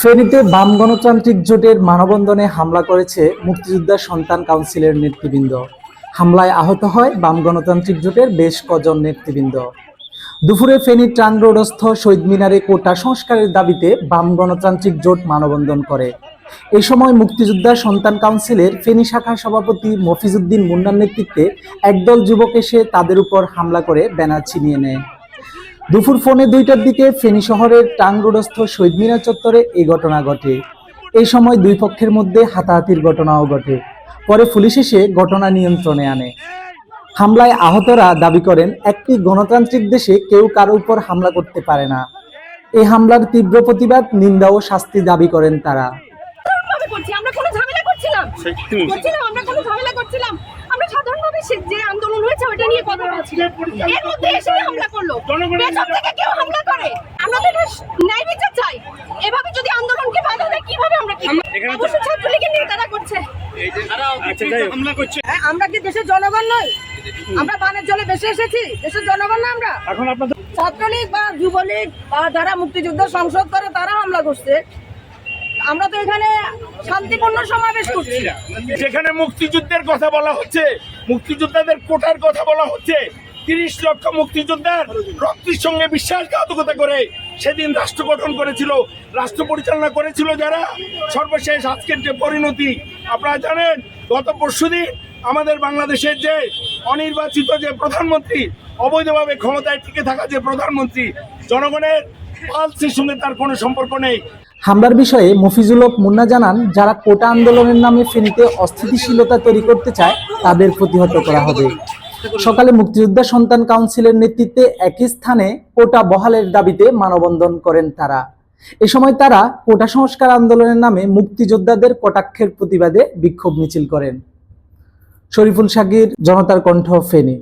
ফেনীতে বাম গণতান্ত্রিক জোটের মানববন্ধনে হামলা করেছে মুক্তিযোদ্ধা সন্তান কাউন্সিলের নেতৃবৃন্দ। হামলায় আহত হয় বাম গণতান্ত্রিক জোটের বেশ কজন নেতৃবৃন্দ। দুপুরে ফেনী ট্রাং রোডস্থ শহীদ মিনারে কোটা সংস্কারের দাবিতে বাম গণতান্ত্রিক জোট মানববন্ধন করে। এই সময় মুক্তিযোদ্ধা সন্তান কাউন্সিলের ফেনী শাখার সভাপতি মফিজউদ্দিন মুন্নার নেতৃত্বে একদল যুবক এসে তাদের উপর হামলা করে ব্যানার ছিনিয়ে নেয়। দুপুর ফোনে দুইটার দিকে ফেনী শহরের টাং রোডস্থ শহীদ মিনার চত্বরে এই ঘটনা ঘটে। এই সময় দুই পক্ষের মধ্যে হাতাহাতির ঘটনাও ঘটে। পরে পুলিশ এসে ঘটনা নিয়ন্ত্রণে আনে। হামলায় আহতরা দাবি করেন একটি গণতান্ত্রিক দেশে কেউ কারও উপর হামলা করতে পারে না। এই হামলার তীব্র প্রতিবাদ নিন্দা ও শাস্তি দাবি করেন তারা। করছি আমরা কোনো ঝামেলা করছিলাম। করছিলাম আমরা কোনো ঝামেলা করছিলাম। আমরা সাধারণভাবে যে আন্দোলন হয়েছে ওটা নিয়ে কথা বলছিলাম এর মধ্যে এসে হামলা করল। পেছন থেকে কেউ হামলা করে। আমরা তো ন্যায় বিচার চাই। এভাবে যদি আন্দোলনকে বাধা দেয় কীভাবে আমরা কি অবশ্য ছাত্রলীগের নেতারা করছে। হ্যাঁ, আমরা কি দেশের জনগণ নই? আমরা বানের জলে বেশি এসেছি। দেশের জনগণ না আমরা। এখন আপনাদের ছাত্রলীগ বা যুবলীগ বা যারা মুক্তিযুদ্ধ সংসদ করে তারা হামলা করছে। আমরা তো এখানে শান্তিপূর্ণ সমাবেশ করছি। যেখানে মুক্তিযুদ্ধের কথা বলা হচ্ছে, মুক্তিযোদ্ধাদের কোটার কথা বলা হচ্ছে, তিরিশ লক্ষ মুক্তিযোদ্ধার রক্তের সঙ্গে বিশ্বাসঘাতকতা করে সেদিন রাষ্ট্র গঠন করেছিল, রাষ্ট্র পরিচালনা করেছিল যারা। সর্বশেষ আজকের যে পরিণতি, আপনারা জানেন, গত পরশুদিন আমাদের বাংলাদেশের যে অনির্বাচিত যে প্রধানমন্ত্রী, অবৈধভাবে ক্ষমতায় টিকে থাকা যে প্রধানমন্ত্রী, জনগণের পালসের সঙ্গে তার কোনো সম্পর্ক নেই। হামলার বিষয়ে মফিজুল হক মুন্না জানান যারা কোটা আন্দোলনের নামে ফেনীতে অস্থিতিশীলতা তৈরি করতে চায় তাদের প্রতিহত করা হবে সকালে মুক্তিযোদ্ধা সন্তান কাউন্সিলের নেতৃত্বে একই স্থানে কোটা বহালের দাবিতে মানববন্ধন করেন তারা এ সময় তারা কোটা সংস্কার আন্দোলনের নামে মুক্তিযোদ্ধাদের কটাক্ষের প্রতিবাদে বিক্ষোভ মিছিল করেন শরীফুল সাকির জনতার কণ্ঠ ফেনী